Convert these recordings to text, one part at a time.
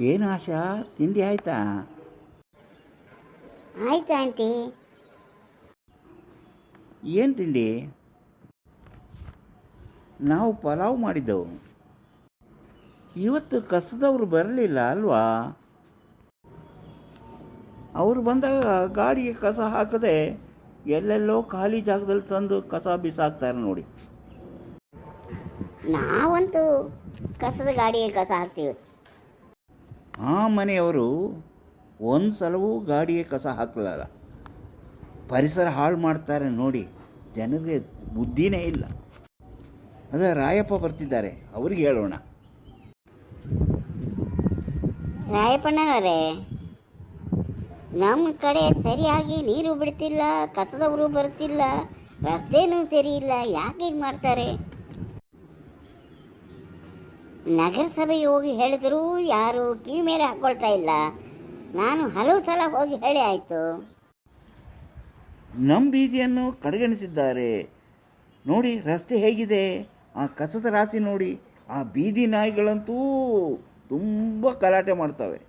ಏನು ಆಶಾ? ತಿಂಡಿ ಆಯ್ತಾ? ಆಯ್ತು ಆಂಟಿ. ಏನು ತಿಂಡಿ? ನಾವು ಪಲಾವ್ ಮಾಡಿದ್ದೆವು. ಇವತ್ತು ಕಸದವರು ಬರಲಿಲ್ಲ ಅಲ್ವಾ? ಅವರು ಬಂದಾಗ ಗಾಡಿಗೆ ಕಸ ಹಾಕದೆ ಎಲ್ಲೆಲ್ಲೋ ಖಾಲಿ ಜಾಗದಲ್ಲಿ ತಂದು ಕಸ ಬಿಸಾಕ್ತಾರೆ ನೋಡಿ. ನಾವಂತೂ ಕಸದ ಗಾಡಿಗೆ ಕಸ ಹಾಕ್ತೀವಿ. ಆ ಮನೆಯವರು ಒಂದು ಸಲವೂ ಗಾಡಿಗೆ ಕಸ ಹಾಕಲಲ್ಲ. ಪರಿಸರ ಹಾಳು ಮಾಡ್ತಾರೆ ನೋಡಿ, ಜನರಿಗೆ ಬುದ್ಧಿನೇ ಇಲ್ಲ. ಅದೇ ರಾಯಪ್ಪ ಬರ್ತಿದ್ದಾರೆ, ಅವ್ರಿಗೆ ಹೇಳೋಣ. ರಾಯಪ್ಪಣ್ಣನವರೇ ನಮ್ಮ ಕಡೆ ಸರಿಯಾಗಿ ನೀರು ಬಿಡ್ತಿಲ್ಲ, ಕಸದವರು ಬರ್ತಿಲ್ಲ, ರಸ್ತೆನೂ ಸರಿ ಇಲ್ಲ, ಯಾಕೆ ಹೀಗೆ ಮಾಡ್ತಾರೆ? ನಗರಸಭೆಗೆ ಹೋಗಿ ಹೇಳಿದರೂ ಯಾರು ಕಿವಿ ಮೇಲೆ ಹಾಕ್ಕೊಳ್ತಾ ಇಲ್ಲ. ನಾನು ಹಲವು ಸಲ ಹೋಗಿ ಹೇಳಿ ಆಯಿತು. ನಮ್ಮ ಬೀದಿಯನ್ನು ಕಡೆಗಣಿಸಿದ್ದಾರೆ. ನೋಡಿ ರಸ್ತೆ ಹೇಗಿದೆ. ಆ ಕಸದ ರಾಶಿ ನೋಡಿ. ಆ ಬೀದಿ ನಾಯಿಗಳಂತೂ ತುಂಬ ಗಲಾಟೆ ಮಾಡ್ತವೆ.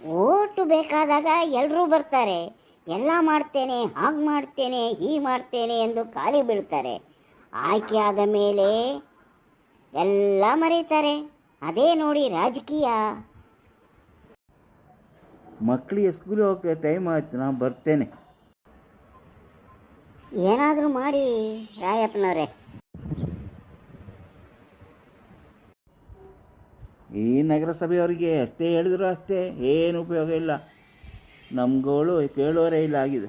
ಓಟು ಬೇಕಾದಾಗ ಎಲ್ಲರೂ ಬರ್ತಾರೆ. ಎಲ್ಲ ಮಾಡ್ತೇನೆ ಹಾಗೆ ಮಾಡ್ತೇನೆ ಹೀಗೆ ಮಾಡ್ತೇನೆ ಎಂದು ಖಾಲಿ ಬೀಳ್ತಾರೆ. ಆಯ್ಕೆ ಆದ ಮೇಲೆ ಎಲ್ಲ ಮರೀತಾರೆ ಅದೇ ನೋಡಿ ರಾಜಕೀಯ. ಮಕ್ಕಳಿಗೆ ಸ್ಕೂಲ್ ಹೋಗೋಕ್ಕೆ ಟೈಮ್ ಆಯ್ತು ನಾನು ಬರ್ತೇನೆ. ಏನಾದರೂ ಮಾಡಿ ರಾಯಪ್ಪನವರೇ. ಈ ನಗರಸಭೆಯವರಿಗೆ ಅಷ್ಟೇ ಹೇಳಿದ್ರು ಅಷ್ಟೇ ಏನು ಉಪಯೋಗ ಇಲ್ಲ. ನಮ್ಗಳು ಕೇಳೋರೇ ಇಲ್ಲ ಆಗಿದೆ.